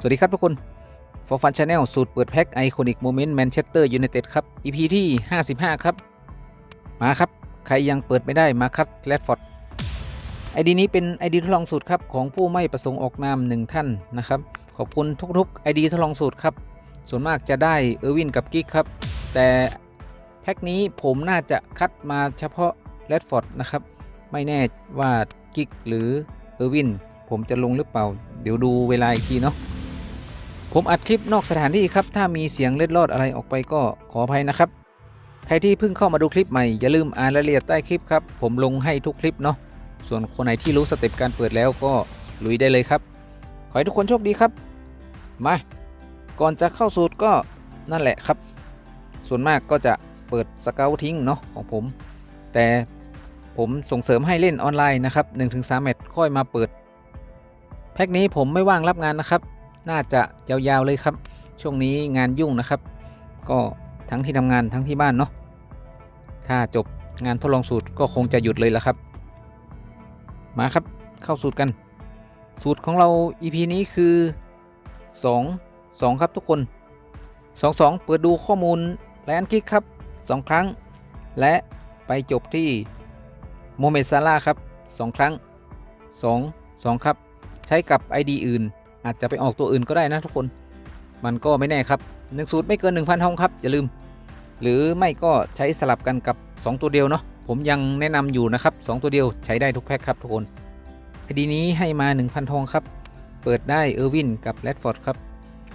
สวัสดีครับทุกคน For Fun Channel สูตรเปิดแพ็คไอคอนิกโมเมนต์แมนเชสเตอร์ยูไนเต็ดครับ EP ที่ 55 ครับ มาครับ ใครยังเปิดไม่ได้มาคัดแรดฟอร์ดไอดีนี้เป็นไอดีทดลองสูตรครับ ของผู้ไม่ประสงค์ออกนามหนึ่งท่านนะครับ ขอบคุณทุกๆไอดีทดลองสูตรครับ ส่วนมากจะได้เออร์วินกับกิ๊กครับ แต่แพ็คนี้ผมน่าจะคัดมาเฉพาะแรดฟอร์ดนะครับ ไม่แน่ว่ากิ๊กหรือเออร์วินผมจะลงหรือเปล่า เดี๋ยวดูเวลาอีกทีเนาะ ผมอัดคลิปนอกสถานที่ครับ ถ้ามีเสียงเล็ดลอดอะไรออกไปก็ขออภัยนะครับ ใครที่เพิ่งเข้ามาดูคลิปใหม่ อย่าลืมอ่านรายละเอียดใต้คลิปครับ ผมลงให้ทุกคลิปเนาะ ส่วนคนไหนที่รู้สเต็ปการเปิดแล้วก็ลุยได้เลยครับ ขอให้ทุกคนโชคดีครับ มา ก่อนจะเข้าสูตรก็นั่นแหละครับ ส่วนมากก็จะเปิดสเกลทิ้งเนาะของผม แต่ผมส่งเสริมให้เล่นออนไลน์นะครับ1-3แมตช์ค่อยมาเปิด แพ็คนี้ผมไม่ว่างรับงานนะครับ น่าจะยาวๆเลยครับ ช่วงนี้งานยุ่งนะครับ ก็ทั้งที่ทำงานทั้งที่บ้านเนาะถ้าจบงานทดลองสูตรก็คงจะหยุดเลยละครับ มาครับเข้าสูตรกัน สูตรของเรา EP นี้คือ 2 2 ครับทุกคน 2 2 เปิดดูข้อมูลแลนคิกครับ 2 ครั้ง และไปจบที่โมเมซาร่าครับ 2 ครั้ง 2 2 ครับ ใช้กับ ID อื่น อาจจะไปออกตัวอื่นก็ได้นะทุกคน มันก็ไม่แน่ครับหนึ่งสูตรไม่เกิน 1,000ห้องครับอย่าลืม หรือไม่ก็ใช้สลับกันกับ 2 ตัวเดียวเนาะผมยังแนะนำอยู่นะครับ 2 ตัวเดียวใช้ได้ทุกแพ็คครับทุกคนคดีนี้ให้มา 1,000ทองครับ เปิดได้เออร์วินกับแรดฟอร์ดครับ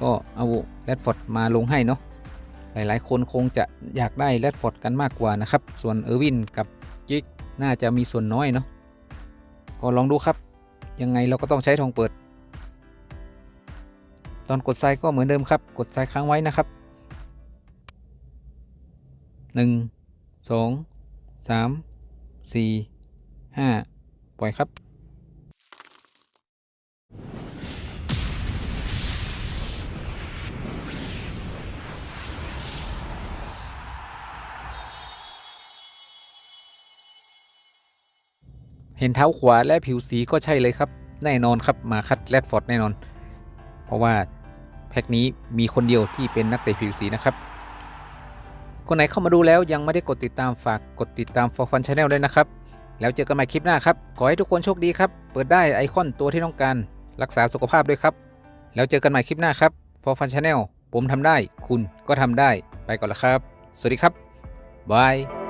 ก็เอาแรดฟอร์ดมาลงให้เนาะหลาย ๆ คนคงจะอยากได้แรดฟอร์ดกันมากกว่านะครับ ส่วนเออร์วินกับจิกน่าจะมีส่วนน้อยเนาะก็ลองดูครับ ยังไงเราก็ต้องใช้ทองเปิด ตอนกดไซก็เหมือนเดิมครับ กดไซค้างไว้นะครับ 1 2 3 4 5 ปล่อยครับ เห็นเท้าขวาและผิวสีก็ใช่เลยครับ แน่นอนครับมาคัดแรดฟอร์ดแน่นอน เพราะว่าแพ็คนี้มีคนเดียวที่เป็นนักเตะผิวสีนะครับคนไหนเข้ามาดูแล้วยังไม่ได้กดติดตามฝากกดติดตาม For Fun Channel ด้วยนะครับ แล้วเจอกันใหม่คลิปหน้าครับ ขอให้ทุกคนโชคดีครับ เปิดได้ไอคอนตัวที่ต้องการ รักษาสุขภาพด้วยครับ แล้วเจอกันใหม่คลิปหน้าครับ For Fun Channel ผมทำได้ คุณก็ทำได้ ไปก่อนละครับ สวัสดีครับบาย